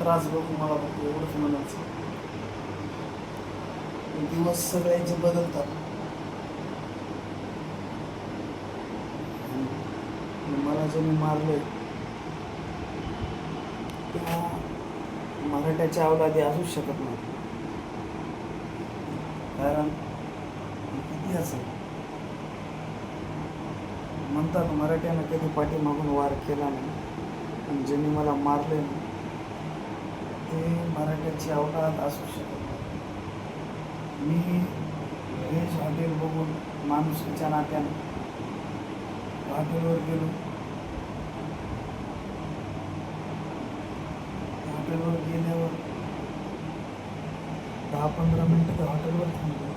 त्रास बघू मला बघू एवढंच म्हणायचं. दिवस सगळ्यांचे बदलतात. मला जे मी मारलंय त्या मराठ्याच्या अवलादी असूच शकत नाही. कारण किती असेल म्हणतात मराठ्यानं कधी पाठीमागून वार केला नाही. पण ज्यांनी मला मारले नाही ते मराठ्याची अवलाद असू शकत मी व्हेज हॉटेल बघून माणुसकीच्या नात्यानं हॉटेलवर गेलो. हॉटेलवर गेल्यावर दहा पंधरा मिनटं त्या हॉटेलवर थांबलो.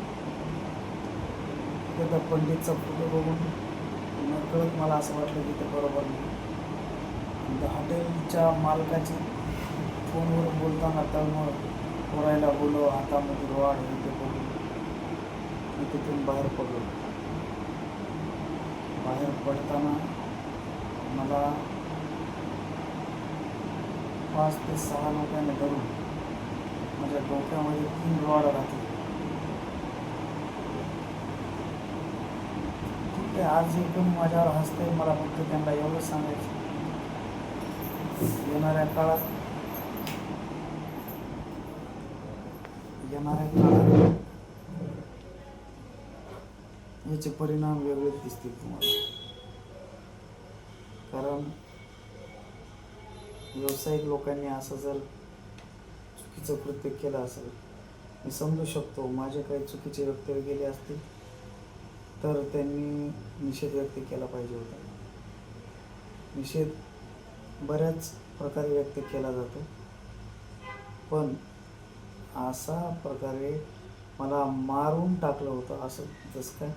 तिथं त्या पंडितचा फोटो बघून नकळत मला असं वाटलं की ते बरोबर नाही. हॉटेलच्या मालकाची फोनवर बोलताना तळमळ पोरायला बोलो हातामध्ये रोड इथे ते बोलून मी तिथून बाहेर पडलो. बाहेर पडताना मला पाच ते सहा लोकांनी धरून माझ्या डोक्यामध्ये तीन रॉड राहते. ठीक आहे आज एकदम माझ्यावर हसते मला फक्त त्यांना एवढंच सांगायचं. येणाऱ्या काळात येणाऱ्या याचे परिणाम वेगळेच दिसतील तुम्हाला. कारण व्यावसायिक लोकांनी असं जर चुकीचं कृत्य केलं असेल मी समजू शकतो माझे काही चुकीचे वक्तव्य गेले असतील तर त्यांनी निषेध व्यक्त केला पाहिजे होता. निषेध बऱ्याच प्रकारे व्यक्त केला जातो. पण असा प्रकारे मला मारून टाकलं होतं असं जसं काय.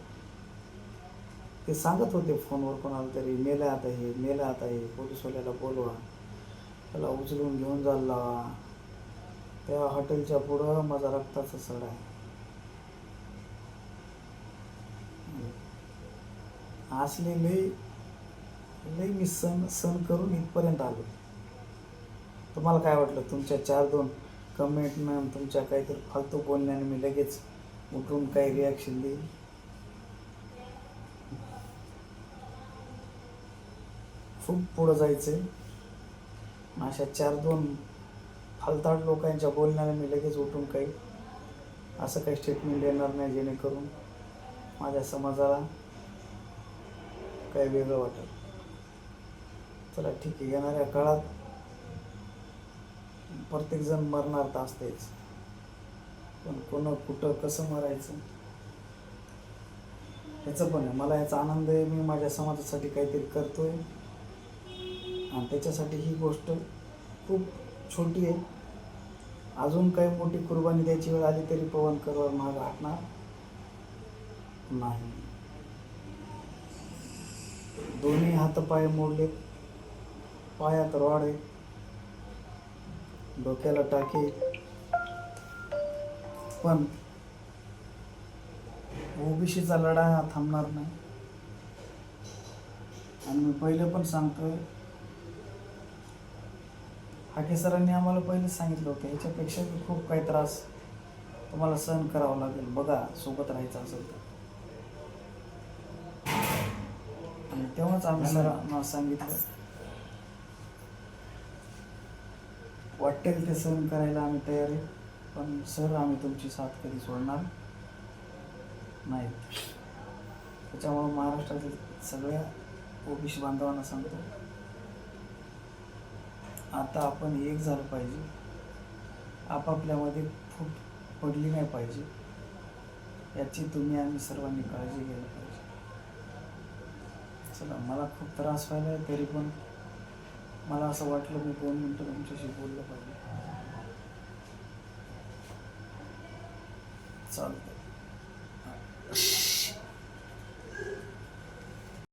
ते सांगत होते फोनवर कोणाला तरी मेल्या आता हे मेला आता हे पोलीसवाल्याला बोलवा. त्याला उचलून घेऊन जायला त्या हॉटेलच्या पुढं माझा रक्ताचा सड आहे. असले लई लई मी सण सण करून इथपर्यंत आलो. तुम्हाला काय वाटलं? तुमच्या चार दोन कमेंट मॅम तुमच्या काहीतरी फालतू बोलण्याने मी लगेच उठून काही रिॲक्शन देईल खूप पुढं जायचं अशा चार दोन फालताड लोकांच्या बोलण्याने मी लगेच उठून काही असं काही स्टेटमेंट देणार नाही जेणेकरून माझ्या समाजाला काही वेगळं वाटेल. चला ठीक आहे. येणाऱ्या काळात प्रत्येकजण मरणार तर असतेच. पण कोण कुठं कसं मरायचं? ह्याचं पण आहे. मला याचा आनंद आहे. मी माझ्या समाजासाठी काहीतरी करतोय. आणि त्याच्यासाठी ही गोष्ट खूप छोटी आहे. अजून काही मोठी कुर्बानी द्यायची वेळ आली तरी पवन करवर महाग हटणार नाही. दोन्ही हातपाय मोडले पायात रॉड आहे. डोक्याला टाके. पण ओबीसीचा लढा हा थांबणार नाही. आणि मी पहिले पण सांगतोय हाके सरांनी आम्हाला पहिलेच सांगितलं होतं ह्याच्यापेक्षा बी खूप काही त्रास तुम्हाला सहन करावा लागेल. बघा सोबत राहायचं असेल तर. आणि तेव्हाच आम्ही सरांना सांगितलं. वाटेल ते सहन करायला आम्ही तयार आहे. पण सर आम्ही तुमची साथ कधी सोडणार नाही. त्याच्यामुळं महाराष्ट्रातील सगळ्या ओबीसी बांधवांना सांगतो आता आपण एक झालं पाहिजे. आपापल्यामध्ये फूट पडली नाही पाहिजे. याची तुम्ही आम्ही सर्वांनी काळजी घ्यायला पाहिजे. चला मला खूप त्रास व्हायला आहे तरी पण मला असं वाटलं मी दोन मिनटं तुमच्याशी बोललं पाहिजे. चालतं